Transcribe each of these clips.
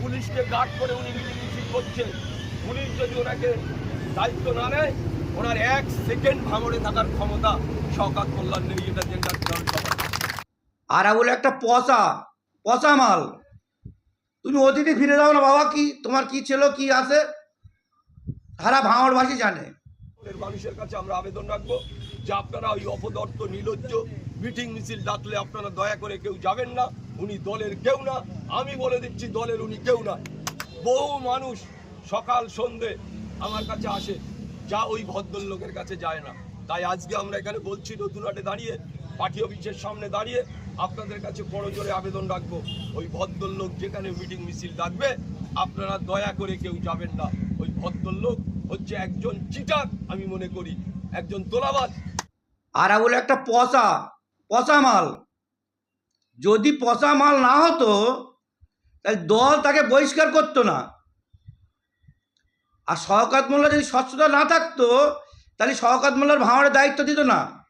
পুলিশকে গার্ড করে উনি মিটিং মিছিল করছেন। পুলিশ যদি ওনাকে দায়িত্ব না নেয় ওনার এক সেকেন্ড ভাঙড়ে থাকার ক্ষমতা শওকাত কল্যাণ নেই এটা জেন্ডার আর বলে একটা পচা পচা মাল। তুমি অতিথি ফিরে যাও না বাবা কি তোমার কি ছিল কি আছে? সারা ভাঙড়বাসী জানে। মানুষের কাছে আমরা আবেদন রাখব যে আপনারা ওই অপদর্থ নির্লজ্জ মিটিং মিছিল ডাকলে আপনারা দয়া করে কেউ যাবেন না। উনি দলের কেউ না, আমি বলে দিচ্ছি দলের উনি কেউ না। বহু মানুষ সকাল, সন্ধে আমার কাছে আসে, যা ওই ভদ্রলোকের কাছে যায় না। তাই আজকে আমরা এখানে বলছি নতুনহাটে দাঁড়িয়ে, পার্টি অফিসের সামনে দাঁড়িয়ে আপনাদের কাছে বড় জোরে আবেদন রাখব। ওই ভদ্রলোক যেখানে মিটিং মিছিল ডাকবে, আপনারা দয়া করে কেউ যাবেন না। ওই ভদ্রলোক হচ্ছে একজন চিটার, আমি মনে করি। একজন তোলাবাজ। আর বলে একটা পচা পচা মাল। যদি পচা মাল না হতো, তাহলে দল তাকে বহিষ্কার করতো না। আর শওকাত মোল্লা যদি স্বচ্ছতা না থাকতো, তাহলে শওকাত মোল্লার ভাঙড়ের দায়িত্ব দিত না।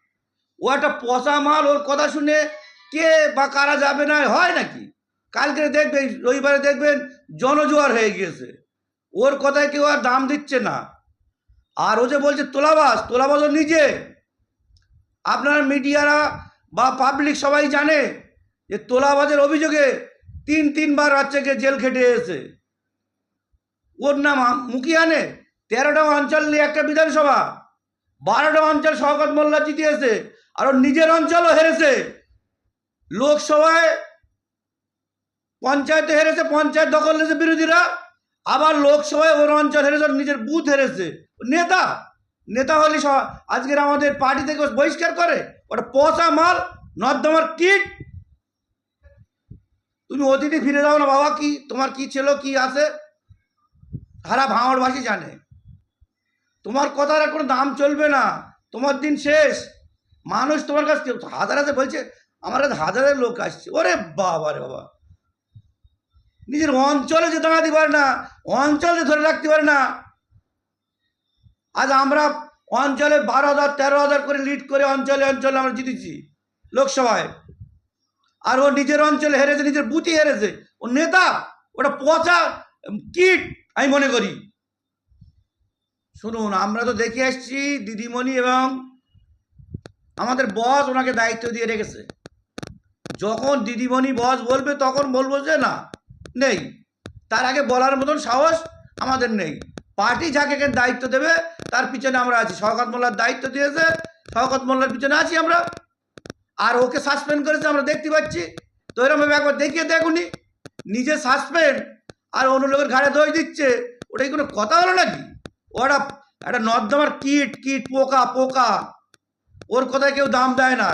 ও একটা পচা মাল, ওর কথা শুনে কে বা কারা যাবে না, হয় নাকি? কালকে দেখবেন, রবিবারে দেখবেন জনজোয়ার হয়ে গিয়েছে। ওর কথায় কেউ আর দাম দিচ্ছে না। আর ও যে বলছে তোলাবাস তোলাবাস ও নিজে। আপনার মিডিয়ারা বা পাবলিক সবাই জানে যে তোলাবাজের অভিযোগে তিন তিনবার রাজ্যকে জেল খেটে এসে ওর নাম মুখিয়ানে তেরোটা অঞ্চল নিয়ে একটা বিধানসভা, বারোটা অঞ্চল শওকত মোল্লা জিতিয়েছে, আর ওর নিজের অঞ্চলও হেরেছে। লোকসভায় পঞ্চায়েতে হেরেছে, পঞ্চায়েত দখল নিয়েছে বিরোধীরা, আবার লোকসভায় ওর অঞ্চল হেরেছে নিজের বুথ হেরেছে। নেতা নেতা হলে আজকের আমাদের পার্টি থেকে বহিষ্কার করে, ওটা পচা মাল, নর্দমার কিট তুমি অতিথি ফিরে যাও না বাবা, কি? তোমার কি ছিল, কি আছে? সারা ভাঙড়বাসী জানে। তোমার কথার কোনো দাম চলবে না। তোমার দিন শেষ। মানুষ তোমার কাছ কাছে হাজার হাজার বলছে, আমার কাছে হাজারের লোক আসছে। ওরে বাবা রে বাবা। নিজের অঞ্চলে যে দাঁড়াতে পারে না অঞ্চলে ধরে রাখতে পারে না। আজ আমরা অঞ্চলে বারো হাজার, তেরো হাজার করে লিড করে অঞ্চলে অঞ্চলে আমরা জিতেছি, লোকসভায়। আর ও নিজের অঞ্চলে হেরেছে, নিজের বুথই হেরেছে। ও নেতা, ওটা পচা কিট, আমি মনে করি। শুনুন, আমরা তো দেখে আসছি দিদিমণি এবং আমাদের বস ওনাকে দায়িত্ব দিয়ে রেখেছে। যখন দিদিমণি বস বলবে, তখন বলব যে না, নেই। তার আগে বলার মতন সাহস আমাদের নেই। পার্টি যাকে দায়িত্ব দেবে, তার পিছনে আমরা আছি। শওকত মোল্লার দায়িত্ব দিয়েছে, শওকত মোল্লার পিছনে আছি আমরা। আর ওকে সাসপেন্ড করেছে, আমরা দেখতে পাচ্ছি। তো এরকমভাবে একবার দেখিয়ে দেখুনি নিজে সাসপেন্ড আর অন্য লোকের ঘাড়ে দোষ দিচ্ছে। ওটাই কোনো কথা হলো নাকি? ওটা একটা নর্দমার কিট কিট পোকা পোকা। ওর কথায় কেউ দাম দেয় না।